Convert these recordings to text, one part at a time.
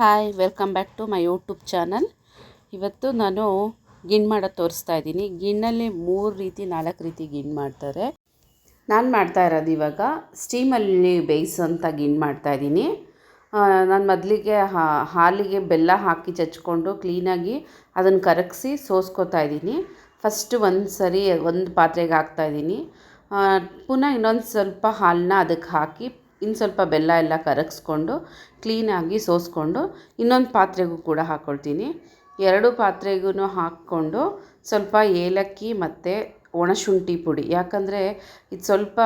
Hi welcome back to my YouTube channel ಇವತ್ತು ನಾನು ಗಿಣ್ ಮಾಡೋದು ತೋರಿಸ್ತಾ ಇದ್ದೀನಿ. ಗಿಣ್ಣಲ್ಲಿ ಮೂರು ರೀತಿ, ನಾಲ್ಕು ರೀತಿ ಗಿಣ್ ಮಾಡ್ತಾರೆ. ನಾನು ಮಾಡ್ತಾ ಇರೋದು ಇವಾಗ ಸ್ಟೀಮಲ್ಲಿ ಬೇಯಿಸೋಂಥ ಗಿಣ್ ಮಾಡ್ತಾ ಇದ್ದೀನಿ. ನಾನು ಮೊದಲಿಗೆ ಹಾಲಿಗೆ ಬೆಲ್ಲ ಹಾಕಿ ಚಚ್ಕೊಂಡು ಕ್ಲೀನಾಗಿ ಅದನ್ನು ಕರಗಿಸಿ ಸೋಸ್ಕೋತಾ ಇದ್ದೀನಿ. ಫಸ್ಟ್ ಒಂದು ಸರಿ ಒಂದು ಪಾತ್ರೆಗೆ ಹಾಕ್ತಾ ಇದ್ದೀನಿ. ಪುನಃ ಇನ್ನೊಂದು ಸ್ವಲ್ಪ ಹಾಲನ್ನ ಅದಕ್ಕೆ ಹಾಕಿ ಇನ್ನು ಸ್ವಲ್ಪ ಬೆಲ್ಲ ಎಲ್ಲ ಕರಗಿಸ್ಕೊಂಡು ಕ್ಲೀನಾಗಿ ಸೋಸ್ಕೊಂಡು ಇನ್ನೊಂದು ಪಾತ್ರೆಗೂ ಕೂಡ ಹಾಕ್ಕೊಳ್ತೀನಿ ಎರಡು ಪಾತ್ರೆಗೂ ಹಾಕ್ಕೊಂಡು ಸ್ವಲ್ಪ ಏಲಕ್ಕಿ ಮತ್ತು ಒಣಶುಂಠಿ ಪುಡಿ. ಯಾಕಂದರೆ ಇದು ಸ್ವಲ್ಪ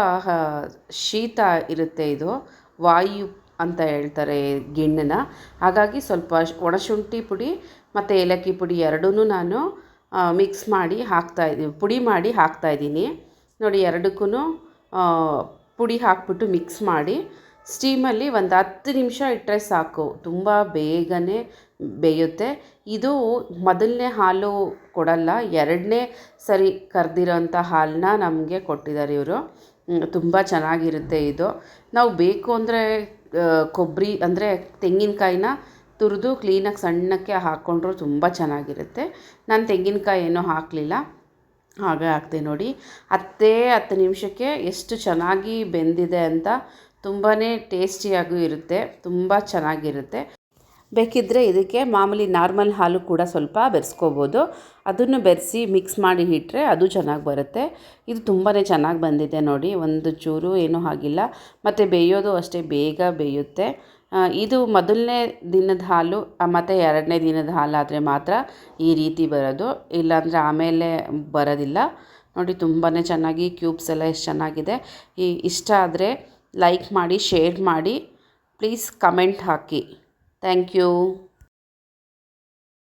ಶೀತ ಇರುತ್ತೆ ಇದು, ವಾಯು ಅಂತ ಹೇಳ್ತಾರೆ ಗಿಣ್ಣನ. ಹಾಗಾಗಿ ಸ್ವಲ್ಪ ಒಣಶುಂಠಿ ಪುಡಿ ಮತ್ತು ಏಲಕ್ಕಿ ಪುಡಿ ಎರಡೂ ನಾನು ಮಿಕ್ಸ್ ಮಾಡಿ ಹಾಕ್ತಾಯಿದ್ದೀನಿ ಪುಡಿ ಮಾಡಿ ಹಾಕ್ತಾಯಿದ್ದೀನಿ ನೋಡಿ ಎರಡಕ್ಕೂ ಪುಡಿ ಹಾಕ್ಬಿಟ್ಟು ಮಿಕ್ಸ್ ಮಾಡಿ ಸ್ಟೀಮಲ್ಲಿ ಒಂದು ಹತ್ತು ನಿಮಿಷ ಇಟ್ಟರೆ ಸಾಕು. ತುಂಬ ಬೇಗನೆ ಬೇಯುತ್ತೆ. ಇದು ಮೊದಲನೇ ಹಾಲು ಕೊಡಲ್ಲ, ಎರಡನೇ ಸರಿ ಕರೆದಿರೋಂಥ ಹಾಲನ್ನ ನಮಗೆ ಕೊಟ್ಟಿದ್ದಾರೆ ಇವರು. ತುಂಬ ಚೆನ್ನಾಗಿರುತ್ತೆ ಇದು. ನಾವು ಬೇಕು ಅಂದರೆ ಕೊಬ್ಬರಿ ಅಂದರೆ ತೆಂಗಿನಕಾಯಿನ ತುರಿದು ಕ್ಲೀನಾಗಿ ಸಣ್ಣಕ್ಕೆ ಹಾಕ್ಕೊಂಡ್ರೂ ತುಂಬ ಚೆನ್ನಾಗಿರುತ್ತೆ. ನಾನು ತೆಂಗಿನಕಾಯಿ ಏನೂ ಹಾಕಲಿಲ್ಲ. ಹಾಗೆ ಹಾಕ್ತೆ ನೋಡಿ. ಹತ್ತೇ ಹತ್ತು ನಿಮಿಷಕ್ಕೆ ಎಷ್ಟು ಚೆನ್ನಾಗಿ ಬೆಂದಿದೆ ಅಂತ ತುಂಬಾ ಟೇಸ್ಟಿಯಾಗೂ ಇರುತ್ತೆ, ತುಂಬ ಚೆನ್ನಾಗಿರುತ್ತೆ. ಬೇಕಿದ್ದರೆ ಇದಕ್ಕೆ ಮಾಮೂಲಿ ನಾರ್ಮಲ್ ಹಾಲು ಕೂಡ ಸ್ವಲ್ಪ ಬೆರೆಸ್ಕೋಬೋದು. ಅದನ್ನು ಬೆರೆಸಿ ಮಿಕ್ಸ್ ಮಾಡಿ ಇಟ್ಟರೆ ಅದು ಚೆನ್ನಾಗಿ ಬರುತ್ತೆ. ಇದು ತುಂಬಾ ಚೆನ್ನಾಗಿ ಬಂದಿದೆ ನೋಡಿ. ಒಂದು ಚೂರು ಏನೂ ಆಗಿಲ್ಲ ಮತ್ತು ಬೇಯೋದು ಅಷ್ಟೇ, ಬೇಗ ಬೇಯುತ್ತೆ. ಇದು ಮೊದಲನೇ ದಿನದ ಹಾಲು ಮತ್ತು ಎರಡನೇ ದಿನದ ಹಾಲಾದರೆ ಮಾತ್ರ ಈ ರೀತಿ ಬರೋದು. ಇಲ್ಲಾಂದರೆ ಆಮೇಲೆ ಬರೋದಿಲ್ಲ. ನೋಡಿ ತುಂಬಾ ಚೆನ್ನಾಗಿ ಕ್ಯೂಬ್ಸ್ ಎಲ್ಲ ಎಷ್ಟು ಚೆನ್ನಾಗಿದೆ. ಈ ಇಷ್ಟ ಆದರೆ ಲೈಕ್ ಮಾಡಿ, ಶೇರ್ ಮಾಡಿ. Please comment hockey. Thank you.